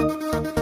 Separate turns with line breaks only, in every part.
প্রিয়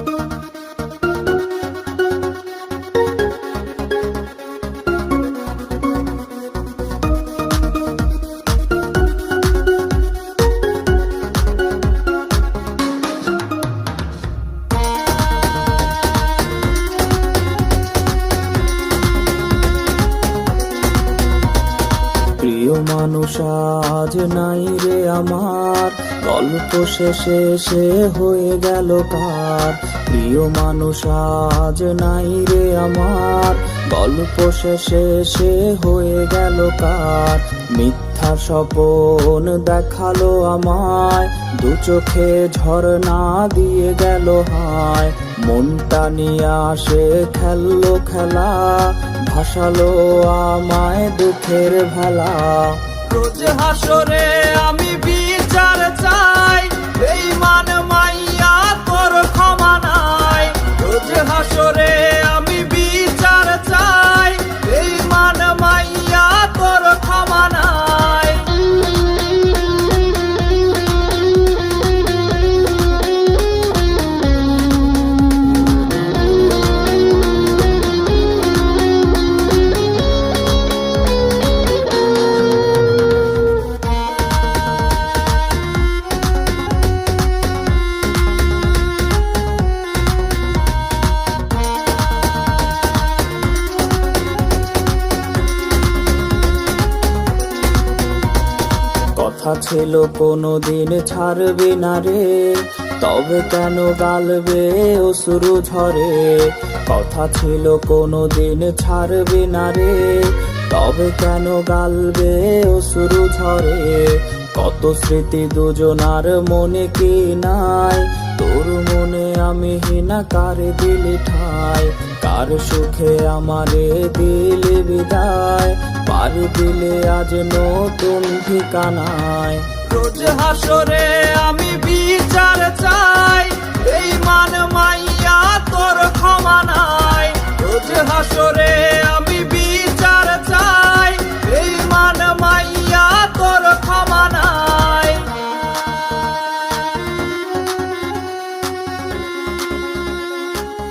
মানুষ আজ নাই রে আমার। গল্প শেষে সে হয়ে গেল কার প্রিয় মানুষ আজ নাই রে আমার। গল্প শেষে সে হয়ে গেল কার মিথ্যা স্বপন দেখাল আমায়। দু চোখে ঝরনা দিয়ে গেল হায়। মনটা নিয়ে আসে খেললো খেলা ভাসালো আমায় দুঃখের ভেলা।
রোজ হাসরে আমি বিচার চাই।
কথা ছিল কোনো দিন ছাড়বে না রে। তবে কেন গালবে ও শুরু ঝরে কথা ছিল কোনো দিন ছাড়বে না রে। তবে কেন গালবে ও শুরু ঝরে কত স্মৃতি দুজনার মনে কি নাই? আমি হিনা, কার দিলি ঠাই কার সুখে আমারে দিলি বিদায়? পার দিলে আজ নতুন ঠিকানায়।
রোজ হাসরে আমি বিচার চাই। এই মান মাইয়া তোর ক্ষমা নাই। রোজ হাসরে আমি বিচার চাই। এই মান মাইয়া